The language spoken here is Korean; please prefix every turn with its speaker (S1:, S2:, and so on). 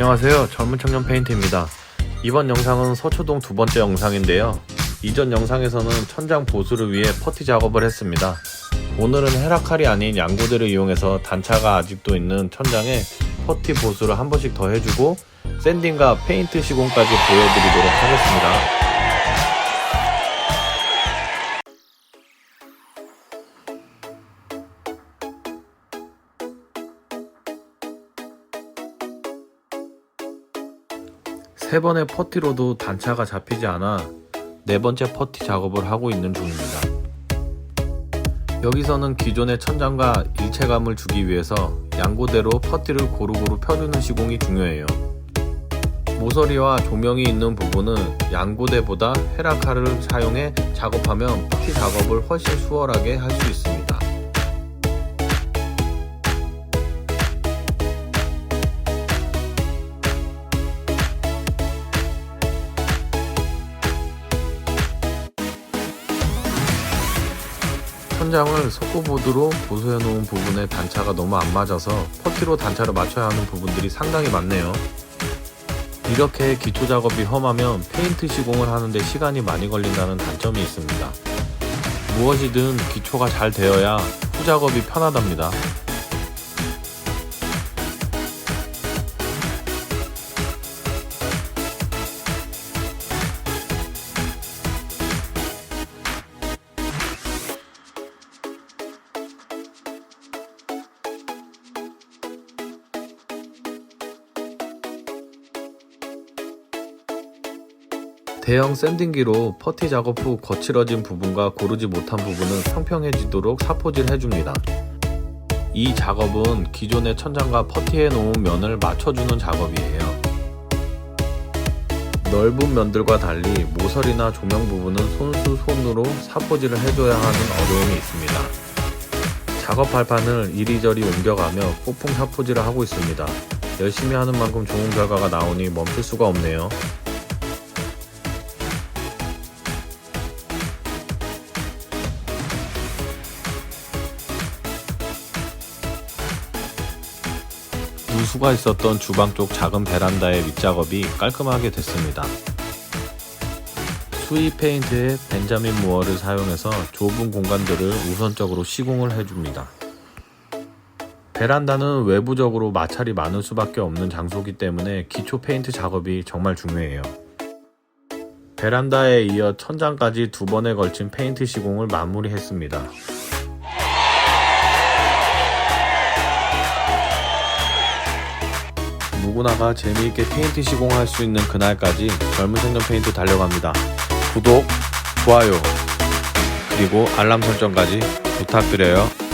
S1: 안녕하세요. 젊은 청년 페인트입니다. 이번 영상은 서초동 두 번째 영상인데요. 이전 영상에서는 천장 보수를 위해 퍼티 작업을 했습니다. 오늘은 헤라칼이 아닌 양고대를 이용해서 단차가 아직도 있는 천장에 퍼티 보수를 한 번씩 더 해주고 샌딩과 페인트 시공까지 보여드리도록 하겠습니다. 세 번의 퍼티로도 단차가 잡히지 않아 네 번째 퍼티 작업을 하고 있는 중입니다. 여기서는 기존의 천장과 일체감을 주기 위해서 양고대로 퍼티를 고루고루 펴주는 시공이 중요해요. 모서리와 조명이 있는 부분은 양고대보다 헤라칼을 사용해 작업하면 퍼티 작업을 훨씬 수월하게 할 수 있습니다. 천장을 석고보드로 보수해 놓은 부분에 단차가 너무 안 맞아서 퍼티로 단차를 맞춰야 하는 부분들이 상당히 많네요. 이렇게 기초 작업이 험하면 페인트 시공을 하는데 시간이 많이 걸린다는 단점이 있습니다. 무엇이든 기초가 잘 되어야 후 작업이 편하답니다. 대형 샌딩기로 퍼티 작업 후 거칠어진 부분과 고르지 못한 부분은 평평해지도록 사포질 해줍니다. 이 작업은 기존의 천장과 퍼티해 놓은 면을 맞춰주는 작업이에요. 넓은 면들과 달리 모서리나 조명 부분은 손수 손으로 사포질을 해줘야 하는 어려움이 있습니다. 작업 발판을 이리저리 옮겨가며 폭풍 사포질을 하고 있습니다. 열심히 하는 만큼 좋은 결과가 나오니 멈출 수가 없네요. 누수가 있었던 주방 쪽 작은 베란다의 밑작업이 깔끔하게 됐습니다. 수이 페인트의 벤자민 무어를 사용해서 좁은 공간들을 우선적으로 시공을 해줍니다. 베란다는 외부적으로 마찰이 많을 수밖에 없는 장소이기 때문에 기초 페인트 작업이 정말 중요해요. 베란다에 이어 천장까지 두 번에 걸친 페인트 시공을 마무리했습니다. 누구나가 재미있게 페인트 시공할 수 있는 그날까지 젊은 청년 페인트 달려갑니다. 구독, 좋아요, 그리고 알람 설정까지 부탁드려요.